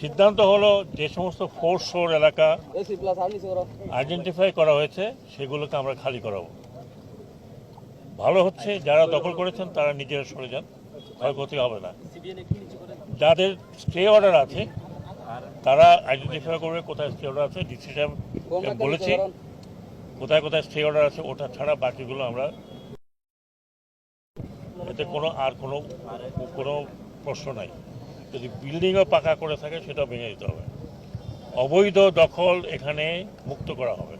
সিদ্ধান্ত হলো যে সমস্ত ফোর্স শোর এলাকা আইডেন্টিফাই করা। হয়েছে সেগুলোকে আমরা খালি করাবো। ভালো হচ্ছে যারা দখল করেছেন তারা নিজেরা সরে যান ক্ষয়ক্ষতি হবে না। যাদের স্টে অর্ডার আছে তারা আইডেন্টিফাই করবে কোথায় স্টে অর্ডার আছে ডিসি সাহেব বলেছি। কোথায় কোথায় স্টে অর্ডার আছে ওটা ছাড়া বাকিগুলো আমরা এতে কোনো আর কোনো কোনো প্রশ্ন নাই। যদি বিল্ডিংও পাকা করে থাকে সেটাও ভেঙে দিতে হবে। অবৈধ দখল এখানে মুক্ত করা হবে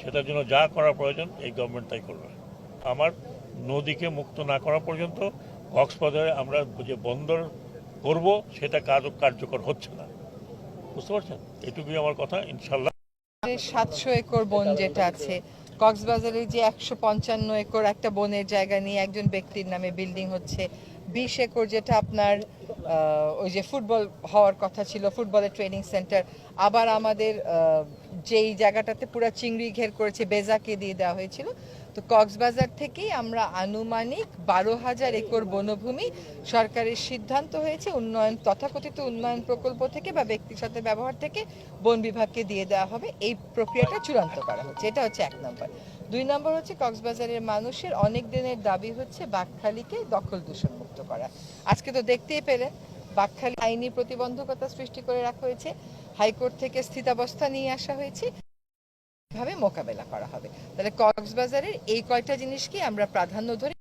সেটার জন্য যা করা প্রয়োজন, এই গভর্নমেন্ট তাই করবে। আমার নদীকে মুক্ত না করা পর্যন্ত, কক্সবাজারে আমরা যে বন্দর করব, সেটা কাজ কার্যকর হচ্ছে না। বুঝতে পারছেন? এটুকুই আমার কথা ইনশাল্লাহ সাতশো একর বন যেটা আছে কক্সবাজারে যে একশো পঞ্চান্ন একর একটা বনের জায়গা নিয়ে একজন ব্যক্তির নামে বিল্ডিং হচ্ছে, বিশ একর যেটা আপনার ওই যে ফুটবল হওয়ার কথা ছিল, ফুটবলের ট্রেনিং সেন্টার। আবার আমাদের যেই জায়গাটাতে পুরো চিংড়ি ঘের করেছে, বেজাকে দিয়ে দেওয়া হয়েছিল তো কক্সবাজার থেকেই আমরা আনুমানিক বারো হাজার একর বনভূমি সরকারের সিদ্ধান্ত হয়েছে উন্নয়ন, তথাকথিত উন্নয়ন প্রকল্প থেকে বা ব্যক্তির সাথে ব্যবহার থেকে বন বিভাগকে দিয়ে দেওয়া হবে। এই প্রক্রিয়াটা চূড়ান্ত করা হচ্ছে। এটা হচ্ছে এক নম্বর। দুই নম্বর হচ্ছে কক্সবাজারের মানুষের অনেক দিনের দাবি হচ্ছে বাঘখালিকে দখল দূষণ মুক্ত করা। আজকে তো দেখতেই পেলেন বাঘখালি আইনি প্রতিবন্ধকতা সৃষ্টি করে রাখা হয়েছে। হাইকোর্ট থেকে স্থিতাবস্থা নিয়ে আসা হয়েছে। ভাবে মোকাবেলা করা হবে। তাহলে কক্সবাজারের এই কয়টা জিনিসকে আমরা প্রাধান্য ধরে